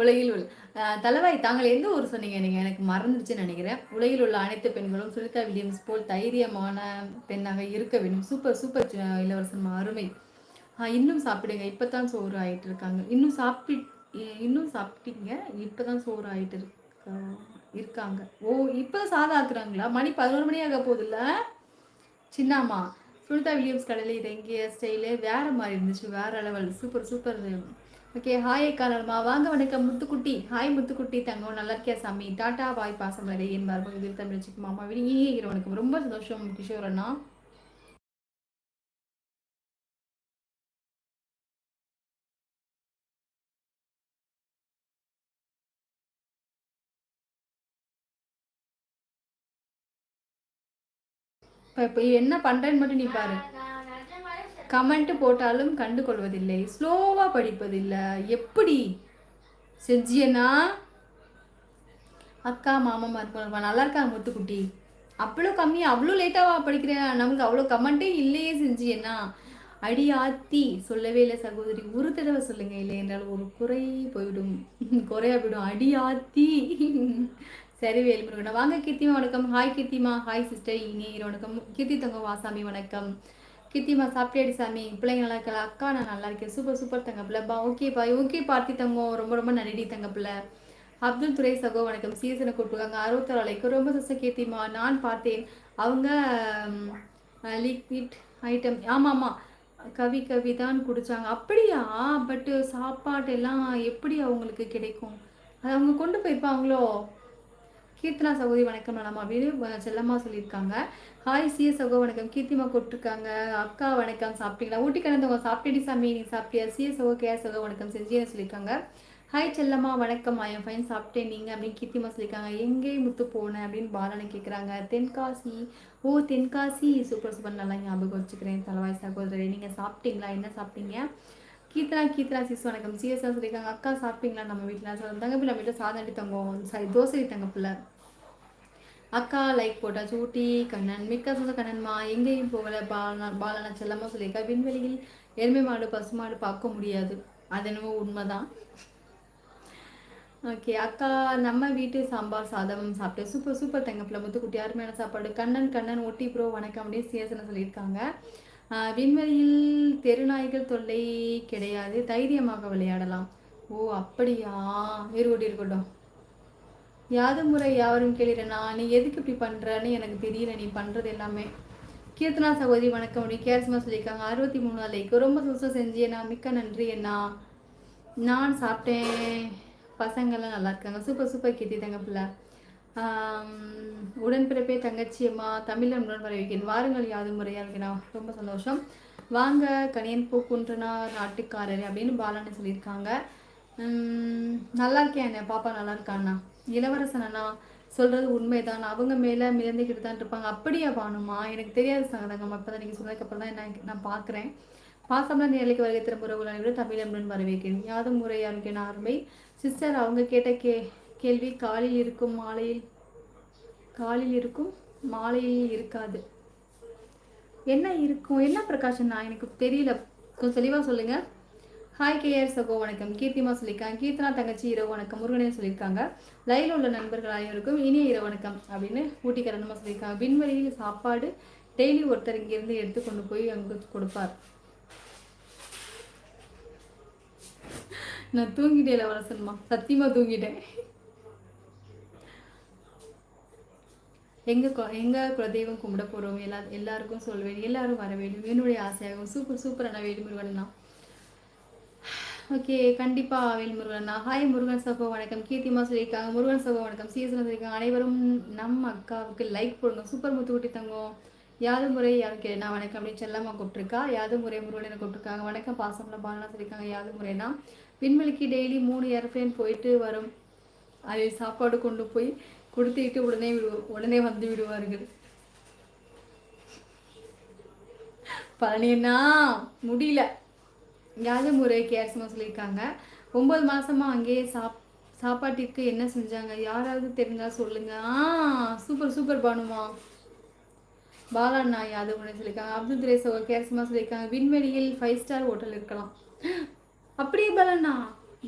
உலகில் உள்ள தலைவாய் தாங்கள் எந்த ஊர் சொன்னீங்க? நீங்கள் எனக்கு மறந்துடுச்சுன்னு நினைக்கிறேன். உலகில் உள்ள அனைத்து பெண்களும் சுனிதா வில்லியம்ஸ் போல் தைரியமான பெண்ணாக இருக்க வேண்டும். சூப்பர் சூப்பர் இளவரசன் அருமை. இன்னும் சாப்பிடுங்க. இப்போ தான் சோறு ஆகிட்டு இருக்காங்க இன்னும் சாப்பி இன்னும் சாப்பிட்டீங்க. இப்போ தான் சோறு ஆகிட்டு இருக்கா இருக்காங்க. ஓ இப்போ சாதம் ஆக்குறாங்களா? மணி பதினோரு மணி ஆக போகுதுல்ல? சின்னாமா சுனிதா வில்லியம்ஸ் கடையில் இறங்கிய ஸ்டைலு வேறு மாதிரி இருந்துச்சு வேறு level super super okay hi காலமா வாங்க வணக்கம். முத்துக்குட்டி. ஹாய் முத்துக்குட்டி தங்கம் நல்லா இருக்கியா சாமி? டாட்டா பாய் பாசம் நிறைய என் மரபு தமிழ் மாமா விடுங்க உனக்கு ரொம்ப சந்தோஷம் கிஷோர் இப்போ இப்போ என்ன பண்ணுறேன்னு மட்டும் நீ பாரு. கமெண்ட் போட்டாலும் கண்டு கொள்வதில்லை ஸ்லோவாக படிப்பதில்லை. எப்படி? செஞ்சியனா அக்கா மாமா இருப்பாங்க நல்லா இருக்கா முத்துக்குட்டி? அவ்வளோ கம்மி அவ்வளோ லேட்டாக படிக்கிறேன் நமக்கு அவ்வளோ கமெண்ட்டே இல்லையே செஞ்சியனா அடி ஆத்தி சொல்லவே இல்லை சகோதரி. ஒரு தடவை சொல்லுங்க இல்லை என்றால் ஒரு குறை போயிடும் குறையா போயிடும் அடி ஆத்தி. சரி வேல்முருகன். வாங்க கீர்த்திமா வணக்கம். ஹாய் கீர்த்திமா. ஹாய் சிஸ்டர் இனியர் வணக்கம். கீர்த்தி தங்க வாசாமி வணக்கம். கீர்த்திமா சாப்பிட்டேடி சாமி? பிள்ளைங்க நல்லா இருக்கல அக்கா நான் நல்லா இருக்கேன். சூப்பர் சூப்பர் தங்க பிள்ளை. பா ஓகேப்பா ஓகே பார்த்தி தங்கம். ரொம்ப ரொம்ப நன்றி தங்க பிள்ளை. அப்துல் துரை சகோ வணக்கம். சீசனை கூப்பிட்டுருக்காங்க. அறுபத்தாறு அலைக்கு. ரொம்ப சச கீர்த்திமா. நான் பார்த்தேன். அவங்க லிக்விட் ஐட்டம் ஆமாம் ஆமாம் கவி கவி தான் குடித்தாங்க அப்படியா? பட்டு சாப்பாடு எல்லாம் எப்படி அவங்களுக்கு கிடைக்கும்? அது அவங்க கொண்டு போயிருப்பாங்களோ? கீர்த்தனா சகோதரி வணக்கம் நலம் அப்படின்னு செல்லம்மா சொல்லியிருக்காங்க. ஹாய் சிஎ சகோ வணக்கம். கீர்த்திமா கொட்டிருக்காங்க அக்கா வணக்கம். சாப்பிட்டீங்களா? ஊட்டி கலந்தவங்க சாப்பிட்டேடி சாமி. நீ சாப்பிட்டியா? சிஎ சகோ கே சகோ வணக்கம். செஞ்சின்னு சொல்லியிருக்காங்க. ஹாய் செல்லம்மா. வணக்கம் என் ஃபைன் சாப்பிட்டேன். நீங்கள் அப்படின்னு கீர்த்திமா சொல்லியிருக்காங்க. எங்கே முத்து போனேன் அப்படின்னு பாலனை கேட்குறாங்க தென்காசி. ஓ தென்காசி. Super super. நல்லா ஞாபகம் வச்சுக்கிறேன். தலைவாய் சகோதரி நீங்கள் சாப்பிட்டீங்களா? என்ன சாப்பிட்டீங்க? கீர்த்தனா கீர்த்தனா சிஸ் வணக்கம். சிஎஸ்ஆர் சொல்லியிருக்காங்க அக்கா சாப்பிட்டீங்களா? நம்ம வீட்டில். சொல்லுங்க தங்க பிள்ளை வீட்டில் சாதம் தங்கும். சாரி தோசை தங்க பிள்ளை அக்கா லைக் போட்டா சூட்டி கண்ணன் மிக்க சொந்த கண்ணன்மா. எங்கேயும் போகல. பாலனா பாலனா செல்லமாக சொல்லியிருக்கா விண்வெளியில் எருமை மாடு பசு மாடு பார்க்க முடியாது. அது என்னவோ உண்மைதான். ஓகே அக்கா நம்ம வீட்டு சாம்பார் சாதம் சாப்பிட்டு சூப்பர் சூப்பர் தங்கப்பில் முத்துக்குட்டி அருமையான சாப்பாடு. கண்ணன் கண்ணன் ஒட்டி ப்ரோ வணக்கம் அப்படின்னு சிஎஸ்என சொல்லியிருக்காங்க. விண்வெளியில் தெருநாய்கள் தொல்லை கிடையாது. தைரியமாக விளையாடலாம். ஓ அப்படியா? இருவடி இருக்கட்டும். யாது முறை யாரும் கேளுறனா நீ எதுக்கு இப்படி பண்ணுறன்னு எனக்கு தெரியல. நீ பண்ணுறது எல்லாமே. கீர்த்தனா சகோதரி வணக்கம். அப்படி கேர்ஸ்மா சொல்லியிருக்காங்க. அறுபத்தி மூணு நாளைக்கு ரொம்ப சுசம் செஞ்சு என்ன மிக்க நன்றி என்ன நான் சாப்பிட்டேன். பசங்கள்லாம் நல்லா இருக்காங்க. சூப்பர் சூப்பர் கீர்த்தி தங்க பிள்ளை உடன்பிறப்பே தங்கச்சி அம்மா தமிழன் உடன் வரவேற்கிறேன். வாருங்கள் யாது முறையாக இருக்கிறேன் ரொம்ப சந்தோஷம். வாங்க கணியன் பூக்குன்றனா நாட்டுக்காரர் அப்படின்னு பாலான்னு சொல்லியிருக்காங்க. நல்லா இருக்கேன் என்ன பாப்பா நல்லா இருக்காண்ணா? இளவரசன் அண்ணா சொல்கிறது உண்மைதான். அவங்க மேலே மிதந்துக்கிட்டு தான் இருப்பாங்க. அப்படியா பானுமா? எனக்கு தெரியாது சங்கதங்கம். அப்போ தான் நீங்கள் சொன்னதுக்கப்புறம் தான் என்ன நான் பார்க்குறேன். பாசம்லாம் நேரலைக்கு வருகை திரும்ப உறவுகளை தமிழன் வரவேற்கிறேன். யாதும் முறையாக இருக்கேன் ஆர்மை சிஸ்டர் அவங்க கேட்ட கே கேள்வி காலில் இருக்கும் மாலையில் காலில் இருக்கும் மாலையில் இருக்காது. என்ன இருக்கும்? என்ன பிரகாஷன் நான் எனக்கு தெரியல. கொஞ்சம் தெளிவாக சொல்லுங்கள் ஹாய் கேஆர் சகோ வணக்கம். கீர்த்திமா சொல்லியிருக்காங்க. கீர்த்தனா தங்கச்சி இரவு வணக்கம். முருகனே சொல்லியிருக்காங்க. லைவில் உள்ள நண்பர்கள் அனைவருக்கும் இனிய இரவு வணக்கம் அப்படின்னு ஊட்டிக்கரணமாக சொல்லியிருக்காங்க. விண்வெளியில் சாப்பாடு டெய்லி ஒருத்தர் இங்கேருந்து எடுத்து கொண்டு போய் அங்கே கொடுப்பார். நான் தூங்கிட்டேன் இளவரசன்மா சத்தியமாக தூங்கிட்டேன். எங்கள் எங்கள் குலதெய்வம் கும்பிட போகிறோம் எல்லா எல்லாருக்கும் சொல்வேன் எல்லாரும் வர வேண்டும் என்னுடைய ஆசையாகும் சூப்பர் சூப்பரான வேலுமுருகன் தான் ஓகே கண்டிப்பாக வேல்முருகன் ஹாய் முருகன் சகோ வணக்கம். கீர்த்திமா சொல்லியிருக்காங்க. முருகன் சகோ வணக்கம். சீசன் சொல்லியிருக்காங்க. அனைவரும் நம்ம அக்காவுக்கு லைக் போடுங்க. சூப்பர் முத்துக்குட்டி தங்கம். யாது முறை யாருக்கு நான் வணக்கம். அப்படின்னு செல்லம்மா கூப்பிட்டுருக்கா. யாது முறை முருகனை கூப்பிட்டுருக்காங்க. வணக்கம். பாசம்ல பாலனா சொல்லியிருக்காங்க. யாது முறைனா விண்வெளிக்கு டெய்லி மூணு ஏரோப்ளேன் போயிட்டு வரும். அதை சாப்பாடு கொண்டு போய் கொடுத்துட்டு உடனே விடு உடனே வந்து விடுவார்கள். பழனினா முடியல. யாரும் முறை கேரசமா சொல்லியிருக்காங்க. ஒம்பது மாதமாக அங்கேயே சாப் சாப்பாட்டிற்கு என்ன செஞ்சாங்க? யாராவது தெரிஞ்சால் சொல்லுங்க. ஆ சூப்பர் சூப்பர் பானுமா. பாலாண்ணா யாதவ் சொல்லியிருக்காங்க. அப்துல் துரேசோ சோகர் சொல்லியிருக்காங்க. விண்வெளியில் ஃபைவ் ஸ்டார் ஹோட்டல் இருக்கலாம். அப்படியே பாலண்ணா.